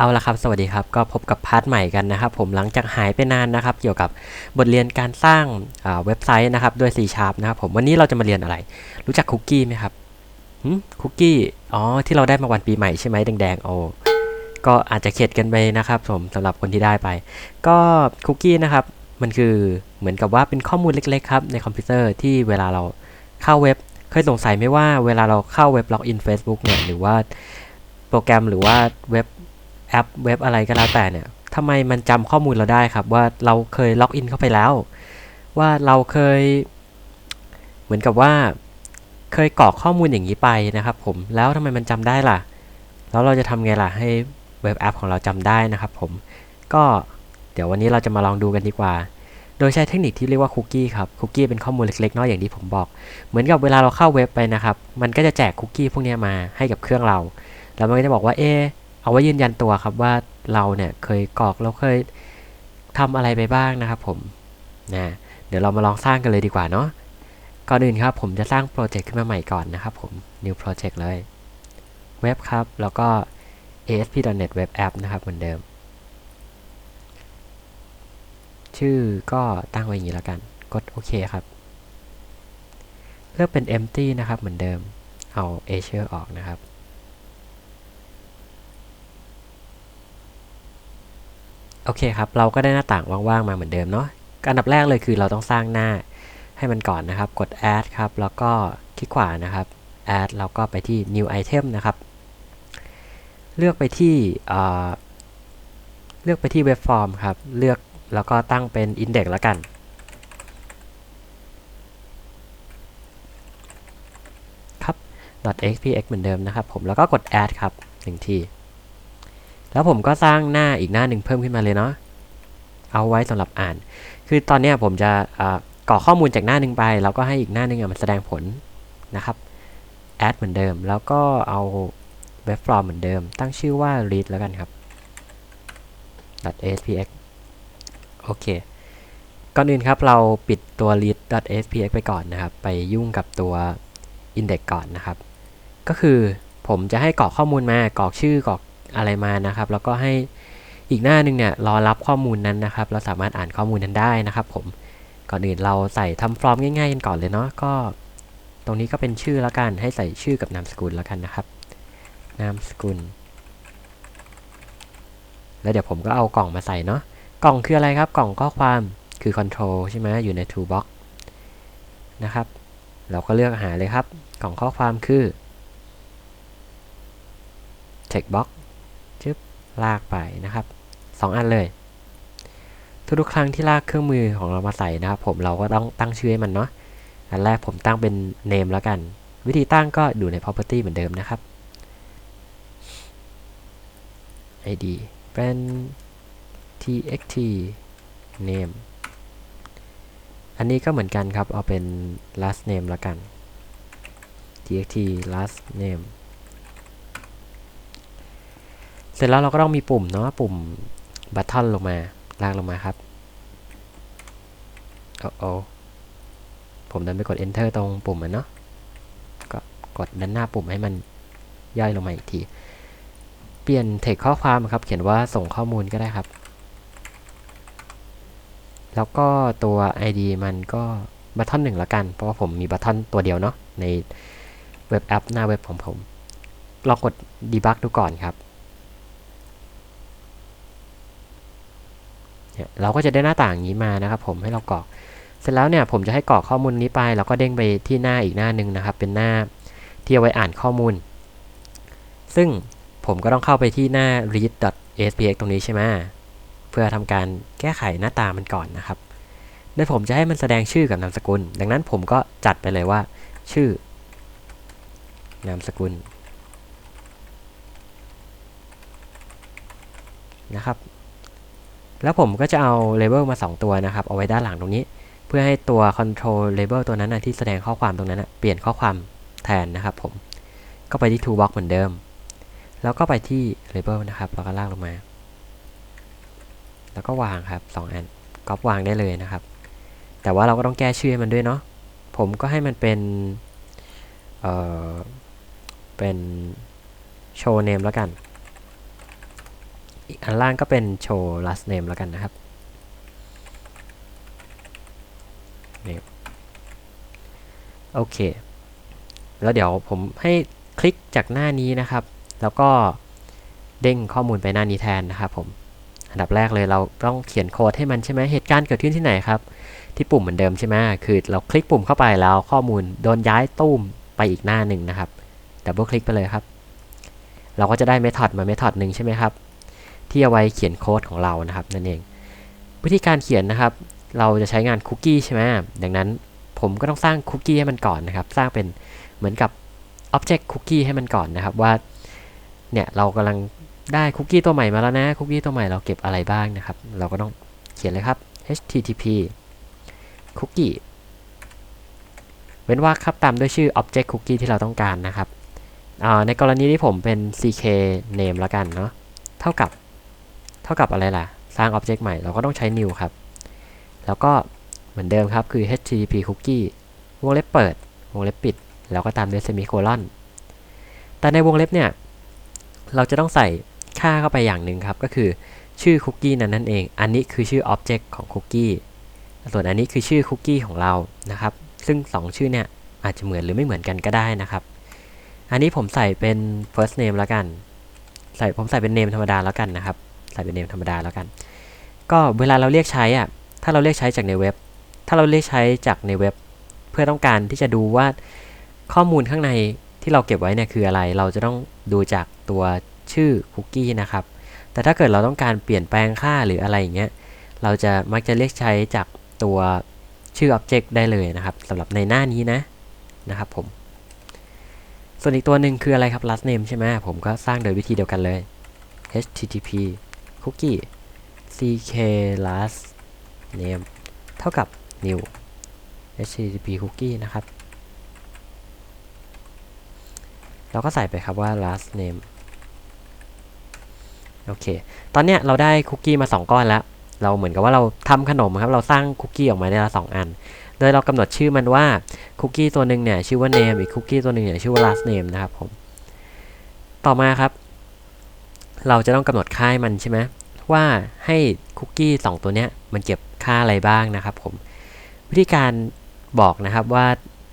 เอาละครับ สวัสดีครับ ก็พบกับพาร์ทใหม่กันนะครับ ผมหลังจากหายไปนานนะครับ เกี่ยวกับบทเรียนการสร้างเว็บไซต์นะครับ ด้วย C Sharp นะครับผม วันนี้เราจะมาเรียนอะไร รู้จักคุกกี้ไหมครับคุกกี้ อ๋อ ที่เราได้มาวันปีใหม่ใช่ไหมแดงๆ โอ้ ก็อาจจะเข็ดกันไปนะครับผมสำหรับคนที่ได้ไป ก็คุกกี้นะครับ มันคือเหมือนกับว่าเป็นข้อมูลเล็กๆครับในคอมพิวเตอร์ที่เวลาเราเข้าเว็บ เคยสงสัยไหมว่าเวลาเราเข้าเว็บล็อกอิน Facebook เนี่ย หรือว่าโปรแกรมหรือว่าเว็บ แอปเว็บอะไรก็แล้วแต่เนี่ยทำไมมันจำข้อมูลเราได้ครับ ว่าเราเคยล็อกอินเข้าไปแล้ว ว่าเราเคย เหมือนกับว่า เคยกรอกข้อมูลอย่างนี้ไปนะครับ ผมแล้วทำไมมันจำได้ล่ะ แล้วเราจะทำไงล่ะให้เว็บแอปของเราจำได้นะครับผมก็เดี๋ยววันนี้เราจะมาลองดูกันดีกว่า โดยใช้เทคนิคที่เรียกว่าคุกกี้ครับ คุกกี้เป็นข้อมูลเล็กๆน้อยอย่างที่ผมบอก เหมือนกับเวลาเราเข้าเว็บไปนะครับ มันก็จะแจกคุกกี้พวกนี้มาให้กับเครื่องเรา แล้วมันก็จะบอกว่า เออ เอาไว้ยืนยันตัวครับว่าเราเนี่ยเคยกรอกเราเคยทำอะไรไปบ้างนะครับผมนะเดี๋ยวเรามาลองสร้างกันเลยดีกว่าเนาะก่อนอื่นครับผมจะสร้างโปรเจกต์ขึ้นมาใหม่ก่อนนะครับผม new project เลยเว็บครับ แล้วก็ ASP.NET Web App นะครับเหมือนเดิม ชื่อก็ตั้งไว้อย่างนี้แล้วกัน กดโอเคครับ เลือกเป็น empty นะครับเหมือนเดิม เอา Azure ออกนะครับ โอเคครับ เราก็ได้หน้าต่างว่างๆมาเหมือนเดิมเนาะอันดับแรกเลยคือเราต้องสร้างหน้าให้มันก่อนนะครับ กด add ครับ แล้วก็คลิกขวานะครับ add แล้วก็ไปที่ new item นะครับ เลือกไปที่เลือกไปที่ web form ครับ เลือกแล้วก็ตั้งเป็น index แล้วกัน ครับ .xpx เหมือนเดิมนะครับผม แล้วก็กด add ครับหนึ่งที แล้วผมก็สร้างหน้าอีกหน้าหนึ่งเพิ่มขึ้นมาเลยเนาะเอาไว้สำหรับอ่าน คือตอนนี้ผมจะกรอกข้อมูลจากหน้าหนึ่งไป แล้วก็ให้อีกหน้าหนึ่งมันแสดงผลนะครับ add เหมือนเดิม แล้วก็เอา web form เหมือนเดิม ตั้งชื่อว่า read แล้วกันครับ .aspx โอเค ก่อนอื่นครับเราปิดตัว read.aspx ไปก่อนนะครับ ไปยุ่งกับตัว index ก่อนนะครับ ก็คือผมจะให้กรอกข้อมูลมากรอกชื่อกรอก อะไรมานะครับ แล้วก็ให้อีกหน้าหนึ่งเนี่ยรอรับข้อมูลนั้นนะครับ เราสามารถอ่านข้อมูลนั้นได้นะครับ ผมก่อนอื่นเราใส่ทำฟอร์มง่ายๆกันก่อนเลยเนาะก็ ตรงนี้ก็เป็นชื่อแล้วกันให้ใส่ชื่อกับนามสกุลแล้วกันนะครับ นามสกุล แล้วเดี๋ยวผมก็เอากล่องมาใส่เนาะกล่องคืออะไรครับ กล่องข้อความคือ control ใช่ไหมอยู่ใน toolbox นะครับ เราก็เลือกหาเลยครับ กล่องข้อความคือ checkbox ลากไปนะครับ 2 อันเลย ทุกๆครั้งที่ลากเครื่องมือของเรามาใส่นะครับ ผมเราก็ต้องตั้งชื่อให้มันเนาะอันแรกผมตั้งเป็น name แล้วกัน วิธีตั้งก็อยู่ใน property เหมือนเดิมนะครับ id เป็น txt name อันนี้ก็เหมือนกันครับ เอาเป็น last name แล้วกัน txt last name เสร็จแล้วเราก็ต้องมีปุ่มเนาะปุ่มบัตทอนลงมาลากลงมาครับโอ้โอผมดันไปกด enter ตรงปุ่มมันเนาะก็กดด้านหน้าปุ่มให้มันย่อยลงมาอีกที เปลี่ยนเทคข้อความครับ เขียนว่าส่งข้อมูลก็ได้ครับ แล้วก็ตัว ID มันก็บัตทอนหนึ่งละกัน เพราะว่าผมมีบัตทอนตัวเดียวเนาะในเว็บแอปหน้าเว็บของผมลองกด debug ดูก่อนครับ เราก็จะได้หน้าต่างนี้มานะครับ ผมให้เรากรอก เสร็จแล้วเนี่ยผมจะให้กรอกข้อมูลนี้ไปแล้วก็เด้งไปที่หน้าอีกหน้าหนึ่งนะครับ เป็นหน้าที่เอาไว้อ่านข้อมูล ซึ่งผมก็ต้องเข้าไปที่หน้า read.aspx ตรงนี้ใช่ไหมเพื่อทำการแก้ไขหน้าตามันก่อนนะครับโดยผมจะให้มันแสดงชื่อกับนามสกุล ดังนั้นผมก็จัดไปเลยว่า ชื่อนามสกุลนะครับ แล้วผมก็จะเอา label มา 2 ตัวนะครับ เอาไว้ด้านหลังตรงนี้ เพื่อให้ตัว control label ตัวนั้นนะที่แสดงข้อความตรงนั้นนะเปลี่ยนข้อความแทนนะครับผม ก็ไปที่ toolbox เหมือนเดิม แล้วก็ไปที่ label นะครับ แล้วก็ลากลงมา แล้วก็วางครับ 2 อันก๊อปวางได้เลยนะครับ แต่ว่าเราก็ต้องแก้ชื่อมันด้วยเนาะ ผมก็ให้มันเป็น เอ่อ เป็น show name แล้วกัน อันล่างก็เป็นโชว์ last name แล้วกันนะครับนี่โอเค แล้วเดี๋ยวผมให้คลิกจากหน้านี้นะครับ แล้วก็เด้งข้อมูลไปหน้านี้แทนนะครับผมอันดับแรกเลยเราต้องเขียนโค้ดให้มันใช่ไหมเหตุการณ์เกิดขึ้นที่ไหนครับ ที่ปุ่มเหมือนเดิมใช่ไหมคือเราคลิกปุ่มเข้าไปแล้วข้อมูลโดนย้ายตุ้มไปอีกหน้าหนึ่งนะครับดับเบิลคลิกไปเลยครับ เราก็จะได้เมธอดมาเมธอดหนึ่งใช่ไหมครับ ที่เอาไว้เขียนโค้ดของเรานะครับนั่นเอง วิธีการเขียนนะครับ เราจะใช้งานคุกกี้ใช่ไหมดังนั้นผมก็ต้องสร้างคุกกี้ให้มันก่อนนะครับ สร้างเป็นเหมือนกับ Object Cookie ให้มันก่อนนะครับว่าเนี่ยเรากำลังได้คุกกี้ตัวใหม่มาแล้วนะคุกกี้ตัวใหม่เราเก็บอะไรบ้างนะครับ เราก็ต้องเขียนเลยครับ http cookie เว้นว่างครับตามด้วยชื่อ object cookie ที่เราต้องการนะครับในกรณีที่ผมเป็น ck name แล้วกันเนาะเท่ากับ ท่ากับอะไรล่ะ สร้าง object ใหม่ เราก็ต้องใช้ new ครับ แล้วก็เหมือนเดิมครับ คือ http cookie วงเล็บเปิด วงเล็บปิด แล้วก็ตามด้วย semicolon แต่ในวงเล็บเนี่ย เราจะต้องใส่ค่าเข้าไปอย่างหนึ่งครับ ก็คือชื่อคุกกี้นั้นนั่นเอง อันนี้คือชื่อ object ของคุกกี้ ส่วนอันนี้คือชื่อคุกกี้ของเรา นะครับ ซึ่ง 2 ชื่อเนี่ยอาจจะเหมือนหรือไม่เหมือนกันก็ได้นะครับ อันนี้ผมใส่เป็น first name แล้วกัน ใส่ผมใส่เป็น name ธรรมดาแล้วกันนะครับ ใส่เป็น name ธรรมดาแล้วกัน ก็เวลาเราเรียกใช้อะถ้าเราเรียกใช้จากในเว็บ ถ้าเราเรียกใช้จากในเว็บ เพื่อต้องการที่จะดูว่าข้อมูลข้างในที่เราเก็บไว้เนี่ยคืออะไร เราจะต้องดูจากตัวชื่อคุกกี้นะครับ แต่ถ้าเกิดเราต้องการเปลี่ยนแปลงค่าหรืออะไรอย่างเงี้ย เราจะมักจะเรียกใช้จากตัวชื่อ Object ได้เลยนะครับสำหรับในหน้านี้นะนะครับผม ส่วนอีกตัวหนึ่งคืออะไรครับ last name ใช่ไหมผมก็สร้างโดยวิธีเดียวกันเลย http cookie ck last name เท่ากับ new http cookie นะครับ เราก็ใส่ไปครับว่า last name โอเค ตอนเนี้ยเราได้คุกกี้มา 2 ก้อนแล้ว เราเหมือนกับว่าเราทำขนมครับ เราสร้างคุกกี้ออกมาได้ละสองอัน โดยเรากำหนดชื่อมันว่าคุกกี้ตัวหนึ่งเนี่ยชื่อว่า name อีกคุกกี้ตัวหนึ่งเนี่ยชื่อว่า last name นะครับผม ต่อมาครับ เราจะต้องกำหนดค่าให้มันใช่ไหมว่าให้คุกกี้2ตัวเนี้ยมันเก็บค่าอะไรบ้างนะครับผมวิธีการบอกนะครับว่า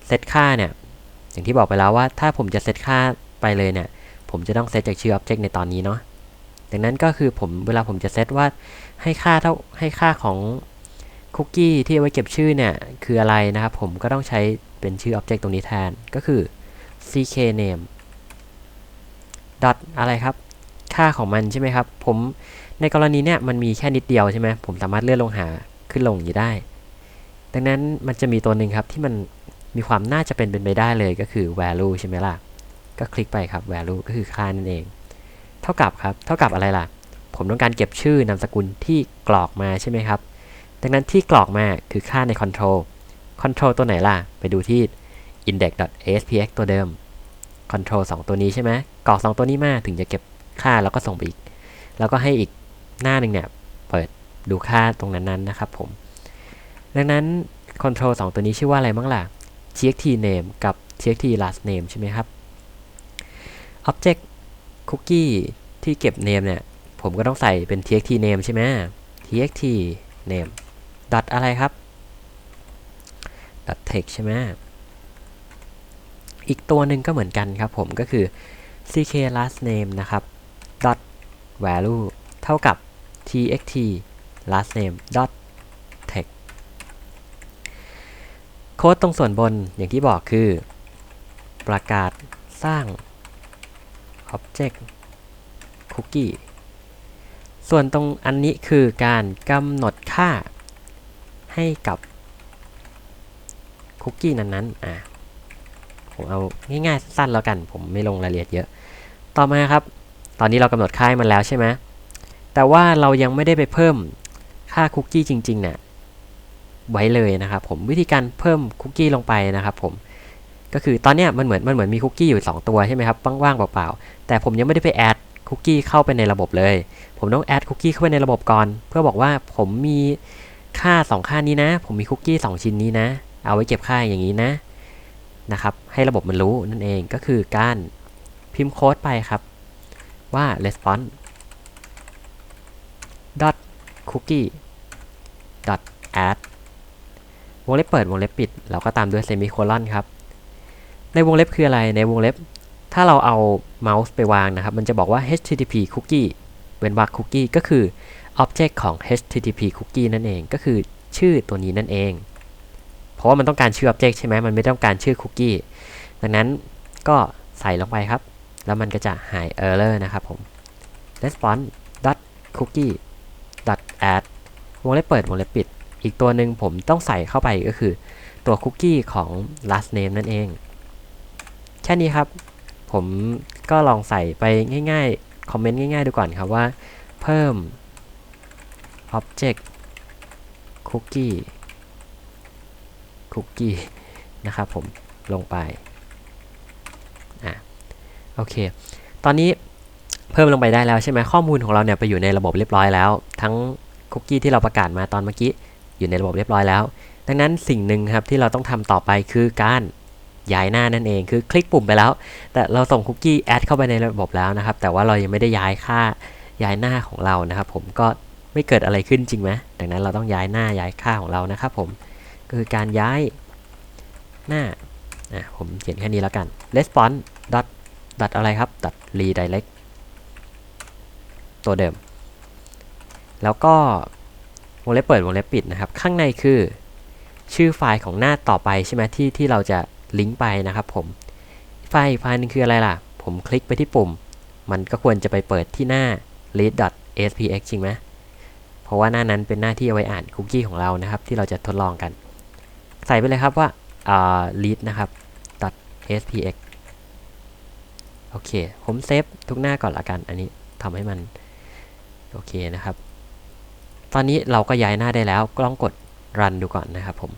เซตค่าเนี่ยอย่างที่บอกไปแล้วว่าถ้าผมจะเซตค่าไปเลยเนี่ยผมจะต้องเซตจากชื่อ object ในตอนนี้เนาะดังนั้นก็คือผมเวลาผมจะเซตว่าให้ค่าเท่าให้ค่าของคุกกี้ที่เอาไว้เก็บชื่อเนี่ยคืออะไรนะครับผมก็ต้องใช้เป็นชื่อ object ตรงนี้แทนก็คือ ck name dot อะไรครับ ค่าของมันใช่ไหมครับ ผมในกรณีเนี่ยมันมีแค่นิดเดียวใช่ไหมผมสามารถเลื่อนลงหาขึ้นลงอยู่ได้ ดังนั้นมันจะมีตัวหนึ่งครับที่มันมีความน่าจะเป็นเป็นไปได้เลยก็คือ value ใช่ไหมล่ะ ก็คลิกไปครับ value ก็คือค่านั่นเอง เท่ากับครับ เท่ากับอะไรล่ะ ผมต้องการเก็บชื่อนามสกุลที่กรอกมาใช่ไหมครับ ดังนั้นที่กรอกมาคือค่าใน control control ตัวไหนล่ะ ไปดูที่ index.aspx ตัวเดิม control 2 ตัวนี้ใช่ไหมกรอก 2 ตัวนี้มาถึงจะเก็บ ค่าแล้วก็ส่งไปอีก แล้วก็ให้อีกหน้าหนึ่งเนี่ยเปิดดูค่าตรงนั้นๆนะครับผม ดังนั้น control 2 ตัวนี้ชื่อว่าอะไรบ้างล่ะ txt name กับ txt last name ใช่ไหมครับ object cookie ที่เก็บ name เนี่ย ผมก็ต้องใส่เป็น txt name ใช่ไหม txt name dot อะไรครับ dot text ใช่ไหมอีกตัวหนึ่งก็เหมือนกันครับผมก็คือ ck last name นะครับ dot value เท่ากับ txt last name dot text โค้ดตรงส่วนบนอย่างที่บอกคือ ประกาศสร้าง object cookie ส่วนตรงอันนี้คือการกำหนดค่าให้กับคุกกี้นั้นๆอะผมเอาง่ายๆสั้นแล้วกัน ผมไม่ลงรายละเอียดเยอะ ต่อมาครับ ตอนนี้เรากำหนดค่ามันแล้วใช่ไหมแต่ว่าเรายังไม่ได้ไปเพิ่มค่าคุกกี้จริงๆเนี่ยไว้เลยนะครับผมวิธีการเพิ่มคุกกี้ลงไปนะครับผมก็คือตอนเนี้ยมันเหมือนมันเหมือนมีคุกกี้อยู่ 2 ตัวใช่ไหมครับว่างๆเปล่าๆแต่ผมยังไม่ได้ไปแอดคุกกี้เข้าไปในระบบเลย ผมต้องแอดคุกกี้เข้าไปในระบบก่อน เพื่อบอกว่าผมมีค่า 2 ค่านี้นะ ผมมีคุกกี้ 2 ชิ้นนี้นะ เอาไว้เก็บค่าอย่างนี้นะนะครับให้ระบบมันรู้นั่นเองก็คือการพิมพ์โค้ดไปครับ ว่า response cookie dot add วงเล็บเปิดวงเล็บปิด เราก็ตามด้วยเซมิโคลอนครับ ในวงเล็บคืออะไรในวงเล็บ ถ้าเราเอาเมาส์ไปวางนะครับ มันจะบอกว่า http cookie เว้นวรรค cookie ก็คือ object ของ http cookie นั่นเอง ก็คือชื่อตัวนี้นั่นเอง เพราะว่ามันต้องการชื่อ object ใช่ไหมมันไม่ต้องการชื่อ cookie ดังนั้นก็ใส่ลงไปครับ แล้วมันก็จะหาย error นะครับผม response dot cookie dot add วงเล็บเปิดวงเล็บปิด อีกตัวหนึ่งผมต้องใส่เข้าไปก็คือ ตัวคุกกี้ของ last name นั่นเอง แค่นี้ครับ ผมก็ลองใส่ไปง่ายๆ คอมเมนต์ง่ายๆ ดูก่อนครับว่า เพิ่ม object cookie cookie นะครับผมลงไป โอเค ตอนนี้เพิ่มลงไปได้แล้วใช่ไหมข้อมูลของเราเนี่ยไปอยู่ในระบบเรียบร้อยแล้ว ทั้งคุกกี้ที่เราประกาศมาตอนเมื่อกี้อยู่ในระบบเรียบร้อยแล้ว ดังนั้นสิ่งหนึ่งครับที่เราต้องทำต่อไปคือการย้ายหน้านั่นเองคือคลิกปุ่มไปแล้ว แต่เราส่งคุกกี้แอดเข้าไปในระบบแล้วนะครับ แต่ว่าเรายังไม่ได้ย้ายค่าย้ายหน้าของเรานะครับ ผมก็ไม่เกิดอะไรขึ้นจริงไหมดังนั้นเราต้องย้ายหน้าย้ายค่าของเรานะครับ ผมก็คือการย้ายหน้าผมเขียนแค่นี้แล้วกัน response dot dot อะไรครับ dot redirect ตัวเดิม แล้วก็วงเล็บเปิดวงเล็บปิดนะครับ ข้างในคือชื่อไฟล์ของหน้าต่อไปใช่ไหมที่ที่เราจะลิงก์ไปนะครับผม ไฟล์อีกไฟล์หนึงคืออะไรล่ะ ผมคลิกไปที่ปุ่ม มันก็ควรจะไปเปิดที่หน้า read.spx จริงไหมเพราะว่าหน้านั้นเป็นหน้าที่เอาไว้อ่านคุกกี้ของเรานะครับ ที่เราจะทดลองกัน ใส่ไปเลยครับว่า read นะครับ .spx อเค ผมเซฟทุกหน้าก่อนละกัน อันนี้ทำให้มัน โอเคนะครับ ตอนนี้เราก็ย้ายหน้าได้แล้วก็ลองกด run ดูก่อนนะครับผม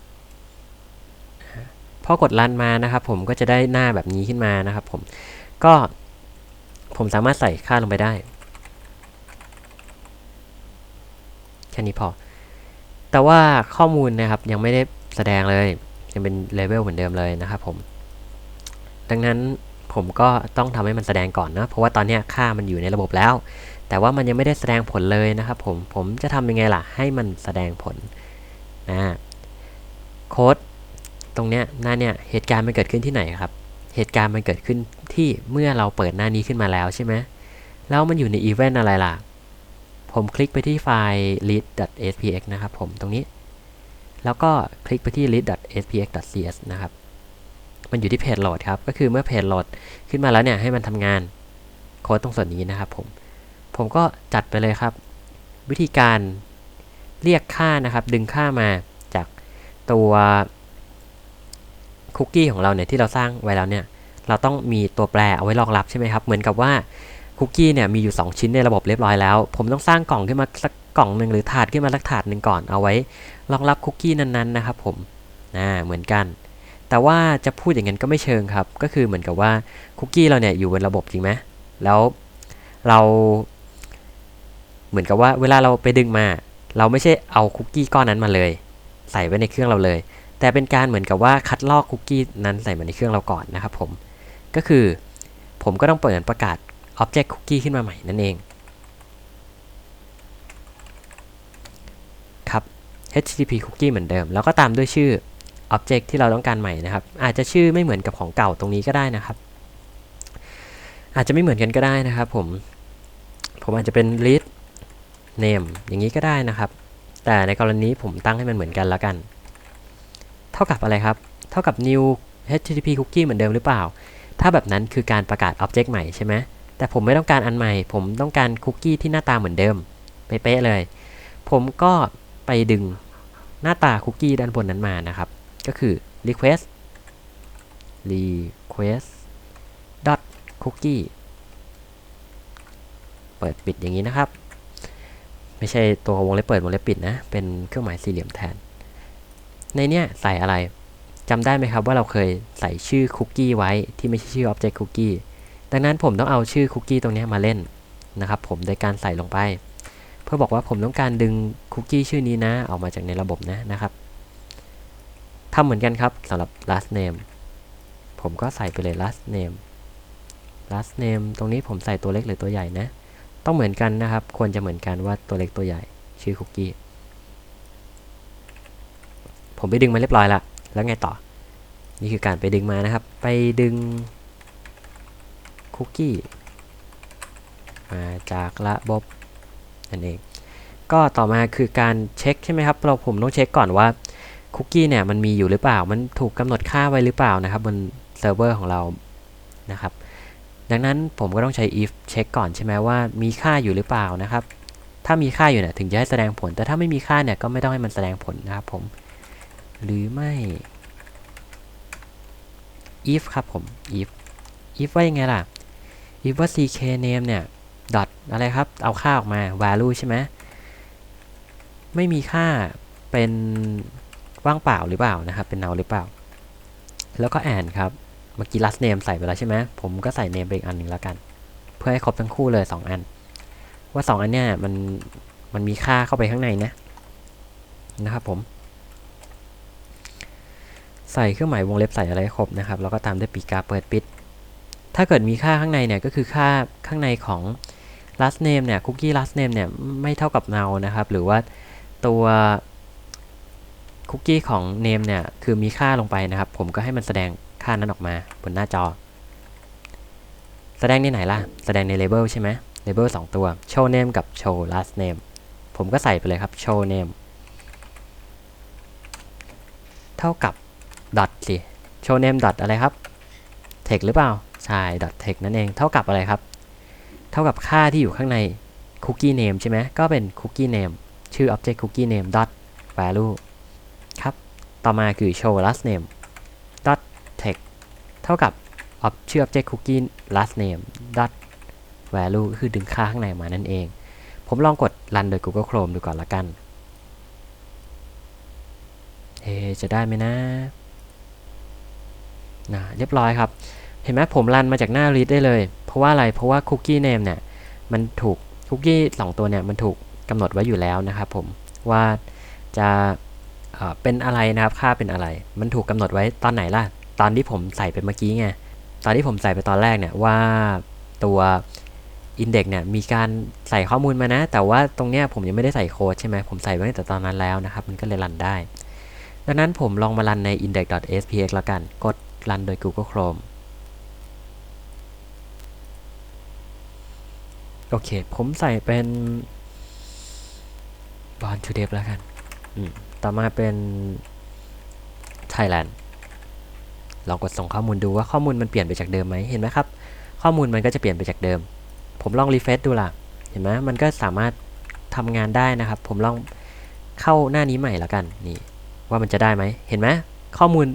พอกด run มานะครับ ผมก็จะได้หน้าแบบนี้ขึ้นมานะครับ ผม ก็ผมสามารถใส่ค่าลงไปได้ แค่นี้พอ แต่ว่าข้อมูลนะครับยังไม่ได้แสดงเลย ยังเป็นเลเวลเหมือนเดิมเลยนะครับผม ดังนั้น ผมก็ต้องทำให้มันแสดงก่อนนะเพราะว่าตอนนี้ค่ามันอยู่ในระบบแล้ว แต่ว่ามันยังไม่ได้แสดงผลเลยนะครับผมผมจะทำยังไงล่ะให้มันแสดงผลนะโค้ดตรงเนี้ยหน้าเนี่ยเหตุการณ์มันเกิดขึ้นที่ไหนครับ เหตุการณ์มันเกิดขึ้นที่เมื่อเราเปิดหน้านี้ขึ้นมาแล้วใช่ไหมแล้วมันอยู่ในอีเวนต์อะไรล่ะ ผมคลิกไปที่ไฟล์ read.spx นะครับผมตรงนี้ แล้วก็คลิกไปที่ read.spx.cs นะครับ มันอยู่ที่เพจโหลดครับ ก็คือเมื่อเพจโหลดขึ้นมาแล้วเนี่ยให้มันทำงานโค้ดตรงส่วนนี้นะครับผมผมก็จัดไปเลยครับ วิธีการเรียกค่านะครับ ดึงค่ามาจากตัวคุกกี้ของเราเนี่ยที่เราสร้างไว้แล้วเนี่ยเราต้องมีตัวแปรเอาไว้รองรับใช่ไหมครับ เหมือนกับว่าคุกกี้เนี่ยมีอยู่ 2 ชิ้นในระบบเรียบร้อยแล้ว ผมต้องสร้างกล่องขึ้นมาสักกล่องหนึ่งหรือถาดขึ้นมาสักถาดหนึ่งก่อนเอาไว้รองรับคุกกี้นั้นๆนะครับผมนะเหมือนกัน แต่ว่าจะพูดอย่างนั้นก็ไม่เชิงครับ ก็คือเหมือนกับว่าคุกกี้เราเนี่ยอยู่บนระบบจริงไหมแล้วเราเหมือนกับว่าเวลาเราไปดึงมา เราไม่ใช่เอาคุกกี้ก้อนนั้นมาเลย ใส่ไว้ในเครื่องเราเลย แต่เป็นการเหมือนกับว่าคัดลอกคุกกี้นั้นใส่มาในเครื่องเราก่อนนะครับผม ก็คือผมก็ต้องเปิดประกาศ Object Cookie ขึ้นมาใหม่นั่นเองครับ HTTP Cookie เหมือนเดิม แล้วก็ตามด้วยชื่อ Object ที่เราต้องการใหม่นะครับ อาจจะชื่อไม่เหมือนกับของเก่าตรงนี้ก็ได้นะครับ อาจจะไม่เหมือนกันก็ได้นะครับ ผม ผมอาจจะเป็น read name อย่างนี้ก็ได้นะครับ แต่ในกรณีผมตั้งให้มันเหมือนกันแล้วกัน เท่ากับอะไรครับ เท่ากับ new http cookie เหมือนเดิมหรือเปล่า ถ้าแบบนั้นคือการประกาศ object ใหม่ใช่ไหมแต่ผมไม่ต้องการอันใหม่ ผมต้องการคุกกี้ที่หน้าตาเหมือนเดิมเป๊ะเลย ผมก็ไปดึงหน้าตาคุกกี้ด้านบนนั้นมานะครับ ก็คือ request request dot cookie เปิดปิดอย่างนี้นะครับ ไม่ใช่ตัววงเล็บเปิดวงเล็บปิดนะ เป็นเครื่องหมายสี่เหลี่ยมแทน ในเนี้ยใส่อะไรจำได้ไหมครับว่าเราเคยใส่ชื่อคุกกี้ไว้ที่ไม่ใช่ชื่อ object cookie ดังนั้นผมต้องเอาชื่อคุกกี้ตรงนี้มาเล่นนะครับผมโดยการใส่ลงไป เพื่อบอกว่าผมต้องการดึงคุกกี้ชื่อนี้นะออกมาจากในระบบนะนะครับ ทำเหมือนกันครับสำหรับ last name ผมก็ใส่ไปเลย last name last name ตรงนี้ผมใส่ตัวเล็กหรือตัวใหญ่นะ ต้องเหมือนกันนะครับ ควรจะเหมือนกันว่าตัวเล็กตัวใหญ่ ชื่อคุกกี้ ผมไปดึงมาเรียบร้อยละ แล้วไงต่อ นี่คือการไปดึงมานะครับ ไปดึงคุกกี้มาจากระบบนั่นเอง ก็ต่อมาคือการเช็คใช่ไหมครับ เราผมต้องเช็คก่อนว่า คุกกี้เนี่ยมันมีอยู่หรือเปล่า มันถูกกำหนดค่าไว้หรือเปล่านะครับบนเซิร์ฟเวอร์ของเรานะครับ ดังนั้นผมก็ต้องใช้ if เช็คก่อนใช่ไหมว่ามีค่าอยู่หรือเปล่านะครับ ถ้ามีค่าอยู่เนี่ยถึงจะให้แสดงผล แต่ถ้าไม่มีค่าเนี่ยก็ไม่ต้องให้มันแสดงผลนะครับผม หรือไม่ if ครับผม if if ว่ายังไงล่ะ if ว่า ck name เนี่ย dot อะไรครับ เอาค่าออกมา value ใช่ไหม ไม่มีค่าเป็น ว่างเปล่าหรือเปล่านะครับ เป็น null หรือเปล่า แล้วก็ and ครับ เมื่อกี้ last name ใส่ไปแล้วใช่ไหมผมก็ใส่ name ไปอีกอันหนึ่งแล้วกัน เพื่อให้ครบทั้งคู่เลย 2 อัน ว่า 2 อันเนี่ยมันมันมีค่าเข้าไปข้างในนะนะครับผม ใส่เครื่องหมายวงเล็บใส่อะไรครบนะครับ แล้วก็ตามด้วยปีกาเปิดปิด ถ้าเกิดมีค่าข้างในเนี่ยก็คือค่าข้างในของ last name เนี่ย cookie last name เนี่ยไม่เท่ากับ null นะครับ หรือว่าตัว คุกกี้ของ name เนี่ย คือมีค่าลงไปนะครับ ผมก็ให้มันแสดงค่านั้นออกมาบนหน้าจอ แสดงในไหนล่ะ แสดงใน label ใช่ไหม label 2 ตัว show name กับ show last name ผมก็ใส่ไปเลยครับ show name เท่ากับ dot สิ show name dot อะไรครับ text หรือเปล่า ใช่ dot text นั่นเอง เท่ากับอะไรครับ เท่ากับค่าที่อยู่ข้างใน cookie name ใช่ไหมก็เป็น cookie name ชื่อ object cookie name dot value ต่อมาคือ show last name dot text เท่ากับ ob- ชื่อ object cookie last name dot value คือดึงค่าข้างในมานั่นเอง ผมลองกด run โดย Google Chrome ดูก่อนละกัน เอจะได้ไหมนะนะเรียบร้อยครับ เห็นไหมผมรันมาจากหน้า read ได้เลย เพราะว่าอะไร เพราะว่า cookie name เนี่ย มันถูก cookie สองตัวเนี่ย มันถูกกำหนดไว้อยู่แล้วนะครับผมว่าจะ เป็นอะไรนะครับ ค่าเป็นอะไร มันถูกกำหนดไว้ตอนไหนล่ะ ตอนที่ผมใส่ไปเมื่อกี้ไง ตอนที่ผมใส่ไปตอนแรกเนี่ยว่าตัว index เนี่ยมีการใส่ข้อมูลมานะ แต่ว่าตรงเนี้ยผมยังไม่ได้ใส่โค้ดใช่ไหมผมใส่ไว้ตั้งแต่ตอนนั้นแล้วนะครับ มันก็เลยรันได้ ดังนั้นผมลองมารันใน index.spx แล้วกัน กดรันโดย Google Chrome โอเค ผมใส่เป็น born to dev แล้วกัน อืม ต่อมาเป็น Thailand ลองกดส่งข้อมูลดูว่าข้อมูลมันเปลี่ยนไปจากเดิมไหมเห็นไหมครับ ข้อมูลมันก็จะเปลี่ยนไปจากเดิม ผมลองรีเฟซดูล่ะ เห็นไหมมันก็สามารถทำงานได้นะครับ ผมลองเข้าหน้านี้ใหม่แล้วกันนี่ว่ามันจะได้ไหมเห็นไหมข้อมูล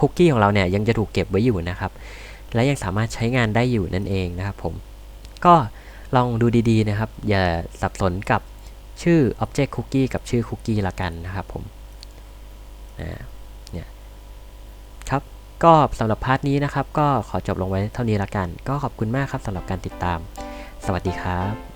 คุกกี้ของเราเนี่ยยังจะถูกเก็บไว้อยู่นะครับ และยังสามารถใช้งานได้อยู่นั่นเองนะครับผมก็ลองดูดีๆนะครับ อย่าสับสนกับ ชื่อ object cookie กับชื่อ cookie ละกันนะครับผมเนี่ยครับก็สำหรับพาร์ทนี้นะครับ ก็ขอจบลงไว้เท่านี้ละกัน ก็ขอบคุณมากครับสำหรับการติดตาม สวัสดีครับ